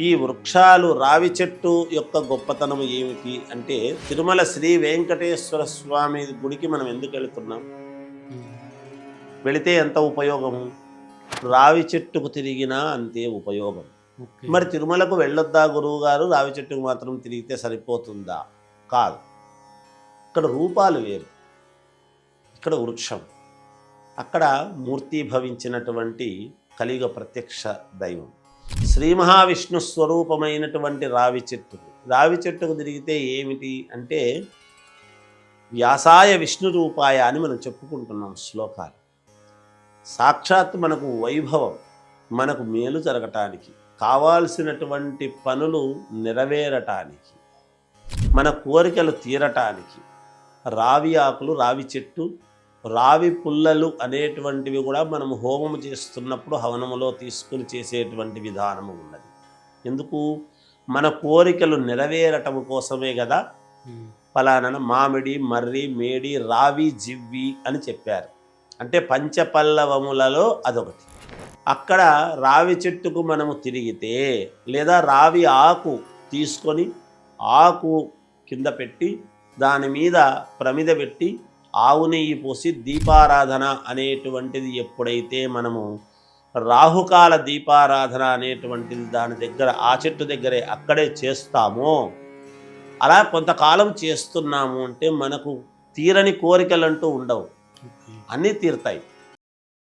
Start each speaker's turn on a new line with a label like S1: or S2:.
S1: ఈ వృక్షాలు రావి చెట్టు యొక్క గొప్పతనం ఏమిటి అంటే తిరుమల శ్రీ వెంకటేశ్వర స్వామి గుడికి మనం ఎందుకు వెళుతున్నాం? వెళితే ఎంత ఉపయోగము? రావి చెట్టుకు తిరిగినా అంతే ఉపయోగం. మరి తిరుమలకు వెళ్ళొద్దా గురువు గారు? రావి చెట్టుకు మాత్రం తిరిగితే సరిపోతుందా? కాదు. ఇక్కడ రూపాలు వేరు. ఇక్కడ వృక్షం. అక్కడ మూర్తీభవించినటువంటి కలియుగ ప్రత్యక్ష దైవం. శ్రీ మహావిష్ణు స్వరూపమైనటువంటి రావి చెట్టు. రావి చెట్టుకు తిరిగితే ఏమిటి అంటే వ్యాసాయ విష్ణు రూపాయ అని మనం చెప్పుకుంటున్నాం శ్లోకాలు. సాక్షాత్ మనకు వైభవం మనకు మేలు జరగటానికి కావాల్సినటువంటి పనులు నెరవేరటానికి మన కోరికలు తీరటానికి రావి ఆకులు రావి చెట్టు రావి పుల్లలు అనేటువంటివి కూడా మనం హోమం చేస్తున్నప్పుడు హవనములో తీసుకుని చేసేటువంటి విధానము ఉన్నది. ఎందుకు? మన కోరికలు నెరవేరటం కోసమే కదా
S2: ఉమ్.
S1: ఫలానా మామిడి మర్రి మేడి రావి జివ్వి అని చెప్పారు. అంటే పంచపల్లవములలో అదొకటి. అక్కడ రావి చెట్టుకు మనము తిరిగితే లేదా రావి ఆకు తీసుకొని ఆకు కింద పెట్టి దాని మీద ప్రమిద పెట్టి ఆవు నెయ్యి పోసి దీపారాధన అనేటువంటిది ఎప్పుడైతే మనము రాహుకాల దీపారాధన అనేటువంటిది దాని దగ్గర ఆ చెట్టు దగ్గరే అక్కడే చేస్తామో అలా కొంతకాలం చేస్తున్నాము అంటే మనకు తీరని కోరికలంటూ ఉండవు. అన్నీ తీరుతాయి.